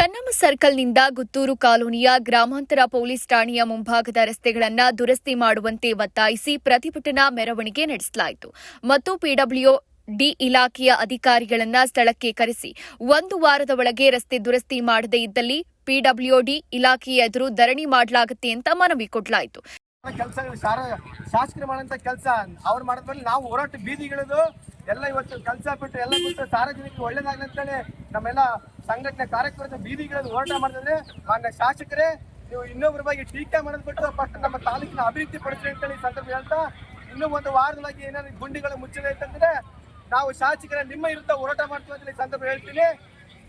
ಚೆನ್ನಮ್ಮ ಸರ್ಕಲ್ನಿಂದ ಗುತ್ತೂರು ಕಾಲೋನಿಯ ಗ್ರಾಮಾಂತರ ಪೊಲೀಸ್ ಠಾಣೆಯ ಮುಂಭಾಗದ ರಸ್ತೆಗಳನ್ನು ದುರಸ್ತಿ ಮಾಡುವಂತೆ ಒತ್ತಾಯಿಸಿ ಪ್ರತಿಭಟನಾ ಮೆರವಣಿಗೆ ನಡೆಸಲಾಯಿತು. ಮತ್ತು ಪಿಡಬ್ಲ್ಯೂ ಡಿ ಇಲಾಖೆಯ ಅಧಿಕಾರಿಗಳನ್ನ ಸ್ಥಳಕ್ಕೆ ಕರೆಸಿ ಒಂದು ವಾರದ ಒಳಗೆ ರಸ್ತೆ ದುರಸ್ತಿ ಮಾಡದೇ ಇದ್ದಲ್ಲಿ ಪಿಡಬ್ಲ್ಯೂಡಿ ಇಲಾಖೆಯ ಎದುರು ಧರಣಿ ಮಾಡಲಾಗುತ್ತೆ ಅಂತ ಮನವಿ ಕೊಡಲಾಯಿತು. ಕೆಲಸ ಅವ್ರು ನಾವು ಹೋರಾಟ ಎಲ್ಲ ಇವತ್ತು ಕೆಲಸ ಬಿಟ್ಟು ಎಲ್ಲ ಸಾರ್ವಜನಿಕರಿಗೆ ಒಳ್ಳೇದಾಗಲಿ ಅಂತೇಳಿ ನಮ್ಮೆಲ್ಲ ಸಂಘಟನೆ ಕಾರ್ಯಕರ್ತರು ಬೀದಿಗಳಲ್ಲಿ ಹೋರಾಟ ಮಾಡಿದ್ರೆ ಮಾನ್ಯ ಶಾಸಕರೇ, ನೀವು ಇನ್ನೊಬ್ಬರ ಬಗ್ಗೆ ಟೀಕೆ ಮಾಡೋದು ಬಿಟ್ಟು ಫಸ್ಟ್ ನಮ್ಮ ತಾಲೂಕಿನ ಅಭಿವೃದ್ಧಿ ಪಡಿಸಿ ಅಂತೇಳಿ ಈ ಸಂದರ್ಭ ಹೇಳ್ತಾ, ಇನ್ನೂ ಒಂದು ವಾರದೊಳಗೆ ಏನಾದ್ರು ಗುಂಡಿಗಳು ಮುಚ್ಚದೆ ಅಂತಂದ್ರೆ ನಾವು ಶಾಸಕರ ನಿಮ್ಮ ವಿರುದ್ಧ ಹೋರಾಟ ಮಾಡ್ತೀವಿ ಅಂತ ಈ ಸಂದರ್ಭ ಹೇಳ್ತೀನಿ.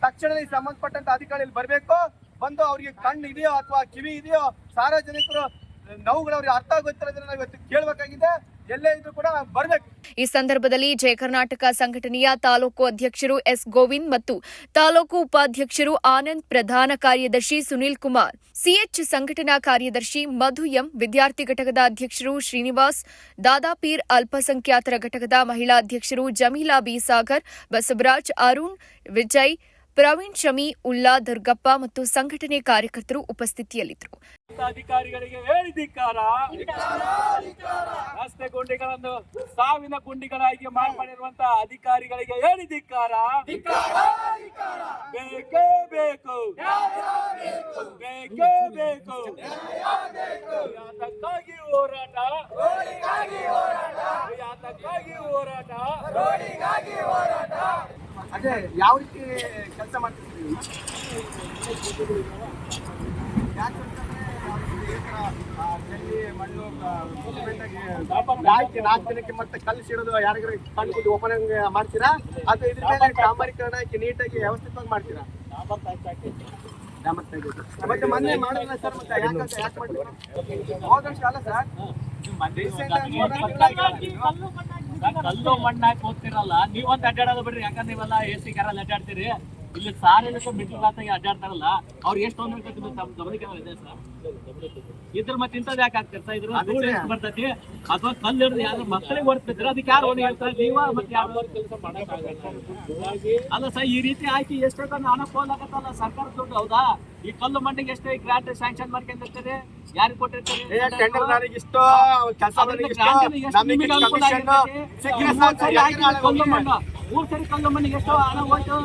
ತಕ್ಷಣದಲ್ಲಿ ಸಂಬಂಧಪಟ್ಟಂತ ಅಧಿಕಾರಿಗಳು ಬರಬೇಕು. ಬಂದು ಅವರಿಗೆ ಕಣ್ಣು ಇದೆಯೋ ಅಥವಾ ಕಿವಿ ಇದೆಯೋ ಸಾರ್ವಜನಿಕರು ಅರ್ಥ ನಾವು ಇವತ್ತು ಕೇಳಬೇಕಾಗಿದೆ. ಎಲ್ಲೇ ಇದ್ರು ಕೂಡ ಬರ್ಬೇಕು. ಈ ಸಂದರ್ಭದಲ್ಲಿ ಜಯ ಕರ್ನಾಟಕ ಸಂಘಟನೆಯ ತಾಲೂಕು ಅಧ್ಯಕ್ಷರು ಎಸ್ ಗೋವಿಂದ್ ಮತ್ತು ತಾಲೂಕು ಉಪಾಧ್ಯಕ್ಷರು ಆನಂದ್ ಪ್ರಧಾನ ಕಾರ್ಯದರ್ಶಿ ಸುನೀಲ್ ಕುಮಾರ್. ಸಿಎಚ್ ಸಂಘಟನಾ ಕಾರ್ಯದರ್ಶಿ ಮಧು ಎಂ, ವಿದ್ಯಾರ್ಥಿ ಘಟಕದ ಅಧ್ಯಕ್ಷರು ಶ್ರೀನಿವಾಸ್ ದಾದಾಪೀರ್ ಅಲ್ಪಸಂಖ್ಯಾತರ ಘಟಕದ ಮಹಿಳಾ ಅಧ್ಯಕ್ಷರು ಜಮೀಲಾ ಬಿ ಸಾಗರ್, ಬಸವರಾಜ್ ಅರುಣ್, ವಿಜಯ್ ಪ್ರವೀಣ್ ಶಮಿ, ಉಲ್ಲಾ ದುರ್ಗಪ್ಪ ಮತ್ತು ಸಂಘಟನೆ ಕಾರ್ಯಕರ್ತರು ಉಪಸ್ಥಿತಿಯಲ್ಲಿದ್ದರು. ರಸ್ತೆ ಗುಂಡಿಗಳನ್ನು ಸಾವಿನ ಗುಂಡಿಗಳಾಗಿ ಮಾರ್ಪಡಿರುವಂತಹ ಅಧಿಕಾರಿಗಳಿಗೆ ಹೇಳಿದಿಕ್ಕಾರ ಬೇಕೇ ಬೇಕು ಬೇಕೇ ಬೇಕು ಯಾತಕ್ಕಾಗಿ ಹೋರಾಟ ಯಾತಕ್ಕಾಗಿ ಹೋರಾಟ ಅದೇ ಯಾವ ರೀತಿ ಕೆಲಸ ಮಾಡ್ತಿದ್ದೀವಿ ಯಾಕಂತಂದ್ರೆ ಈ ಥರ, ಆ, ಜಲ್ಲಿ ಮಣ್ಣು ಆ, ಸಿಮೆಂಟಾಗಿ ಹಾಕಿ ನಾಲ್ಕು ದಿನಕ್ಕೆ ಮತ್ತೆ ಕಲಿಸಿಡೋದು ಯಾರಿಗಾರು ಯಾರಿಗಾರ ಕಣ್ಣು ಓಪನ್ ಮಾಡ್ತೀರಾ? ಅಥವಾ ಇದ್ರ ಮೇಲೆ ಡಾಂಬರೀಕರಣ ಹಾಕಿ ನೀಟಾಗಿ ವ್ಯವಸ್ಥಿತವಾಗಿ ಮಾಡ್ತೀರಾ. ಮತ್ತೆ ಮೊನ್ನೆ ಮಾಡಿದ್ರಲ್ಲ ಸರ್ ಮತ್ತೆ ಯಾಕಂತ ಯಾಕೆ ಮಾಡಿದ್ರು ಹೋದ ವರ್ಷ ಅಲ್ಲ ಸರ್. ರೀಸೆಂಟ್ ಆಗಿ ಕಲ್ಲು ಮಣ್ಣಾಗಿ ಹೋಗ್ತಿರಲ್ಲ ನೀವಂತ ಅಡ್ಡಾಡೋದು ಬಿಡ್ರಿ. ಯಾಕಂದ್ರೆ ನೀವೆಲ್ಲ ಎ ಸಿ ಕಾರಲ್ಲಿ ಅಡ್ಡಾಡ್ತೀರಿ. ಇಲ್ಲಿ ಸಾರಿಗೆ ಬಿಟ್ಟು ಆಗಿ ಅಡ್ಡಾಡ್ತಾರಲ್ಲ ಅವ್ರು ಎಷ್ಟು ತೊಂದರೆ ತಮ್ಮ ಗಮನಕ್ಕೆ ಇದೆ ಸರ್? ಇದ್ರ ಮತ್ತೆ ಇಂಥದ್ದು ಯಾಕೆ ಆಗ್ತಾರೆ ಸರ್? ಇದ್ರ ಧೂಳು ಎಷ್ಟು ಬರ್ತೈತಿ? ಅಥವಾ ಕಲ್ಲು ಹಿಡಿದು ಯಾರು ಮಕ್ಕಳಿಗೆ ಹೊಡ್ತಿದ್ರೆ ಅದಕ್ಕೆ ಯಾರು ಓಣಿ ಹೇಳ್ತಾರೆ? ನೀವ ಮತ್ತೆ ಯಾರು ಕೆಲಸ ಅಲ್ಲ ಸರ್ ಈ ರೀತಿ ಹಾಕಿ ಎಷ್ಟೊತ್ತ ಅನುಕೂಲ ಆಗತ್ತಲ್ಲ ಸರ್ಕಾರ ದುಡ್ಡು ಹೌದಾ? ಈ ಕಲ್ಲು ಮಣ್ಣಿಗೆ ಎಷ್ಟೇ ಗ್ರಾಂಟ್ ಸ್ಯಾಂಕ್ಷನ್ ಮಾಡ್ಕೊಂಡಿರ್ತಾರೆ ಯಾರು ಕೊಟ್ಟಿರ್ತಾರೆ ಮೂರ್ ಸರಿ ಕಲ್ಲು ಮಣ್ಣಿಗೆ ಎಷ್ಟೋ ಹಣ ಹೋಯ್ತು.